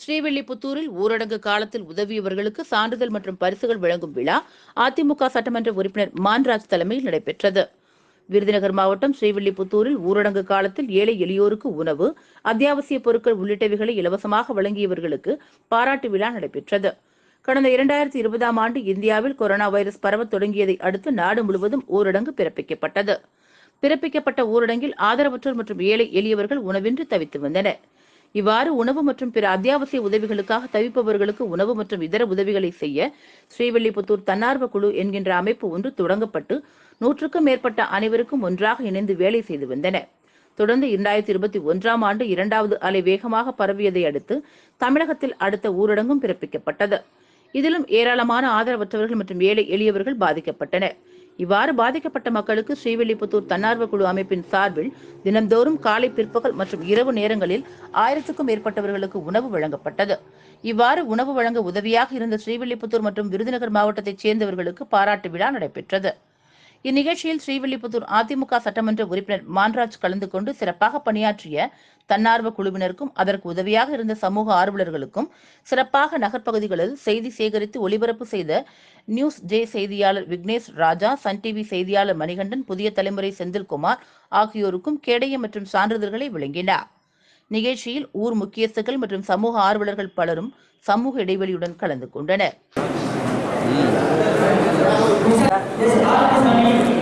ஸ்ரீவில்லிபுத்தூரில் ஊரடங்கு காலத்தில் உதவியவர்களுக்கு சான்றிதழ் மற்றும் பரிசுகள் வழங்கும் விழா அதிமுக சட்டமன்ற உறுப்பினர் மான்ராஜ் தலைமையில் நடைபெற்றது. விருதுநகர் மாவட்டம் ஸ்ரீவில்லிபுத்தூரில் ஊரடங்கு காலத்தில் ஏழை எளியோருக்கு உணவு அத்தியாவசிய பொருட்கள் உள்ளிட்டவைகளை இலவசமாக வழங்கியவர்களுக்கு பாராட்டு விழா நடைபெற்றது. கடந்த இரண்டாயிரத்தி இருபதாம் ஆண்டு இந்தியாவில் கொரோனா வைரஸ் பரவத் தொடங்கியதை அடுத்து நாடு முழுவதும் ஊரடங்கு பிறப்பிக்கப்பட்டது. பிறப்பிக்கப்பட்ட ஊரடங்கில் ஆதரவற்றோர் மற்றும் ஏழை எளியவர்கள் உணவின்றி தவித்து வந்தனர். இவ்வாறு உணவு மற்றும் பிற அத்தியாவசிய உதவிகளுக்காக தவிப்பவர்களுக்கு உணவு மற்றும் இதர உதவிகளை செய்ய ஸ்ரீவில்லிபுத்தூர் தன்னார்வ குழு என்கின்ற அமைப்பு ஒன்று தொடங்கப்பட்டு நூற்றுக்கும் மேற்பட்ட அனைவருக்கும் ஒன்றாக இணைந்து வேலை செய்து வந்தனர் தொடர்ந்து இரண்டாயிரத்தி இருபத்தி ஒன்றாம் ஆண்டு இரண்டாவது அலை வேகமாக பரவியதை அடுத்து தமிழகத்தில் அடுத்த ஊரடங்கும் பிறப்பிக்கப்பட்டது. இதிலும் ஏராளமான ஆதரவற்றவர்கள் மற்றும் ஏழை எளியவர்கள் பாதிக்கப்பட்டனர். இவ்வாறு பாதிக்கப்பட்ட மக்களுக்கு ஸ்ரீவில்லிபுத்தூர் தன்னார்வ குழு அமைப்பின் சார்பில் தினந்தோறும் காலை பிற்பகல் மற்றும் இரவு நேரங்களில் ஆயிரத்துக்கும் மேற்பட்டவர்களுக்கு உணவு வழங்கப்பட்டது. இவ்வாறு உணவு வழங்க உதவியாக இருந்த ஸ்ரீவில்லிபுத்தூர் மற்றும் விருதுநகர் மாவட்டத்தைச் சேர்ந்தவர்களுக்கு பாராட்டு விழா நடைபெற்றது. இந்நிகழ்ச்சியில் ஸ்ரீவில்லிபுத்தூர் அதிமுக சட்டமன்ற உறுப்பினர் மான்ராஜ் கலந்து கொண்டு சிறப்பாக பணியாற்றிய தன்னார்வ குழுவினருக்கும் அதற்கு உதவியாக இருந்த சமூக ஆர்வலர்களுக்கும் சிறப்பாக நகர்ப்பகுதிகளில் செய்தி சேகரித்து ஒளிபரப்பு செய்த நியூஸ் ஜே செய்தியாளர் விக்னேஷ் ராஜா சன் டிவி செய்தியாளர் மணிகண்டன் புதிய தலைமுறை செந்தில்குமார் ஆகியோருக்கும் கேடயம் மற்றும் சான்றிதழ்களை வழங்கினார் நிகழ்ச்சியில் ஊர் முக்கியஸ்துகள் மற்றும் சமூக ஆர்வலர்கள் பலரும் சமூக இடைவெளியுடன் கலந்து கொண்டனர். This is our community.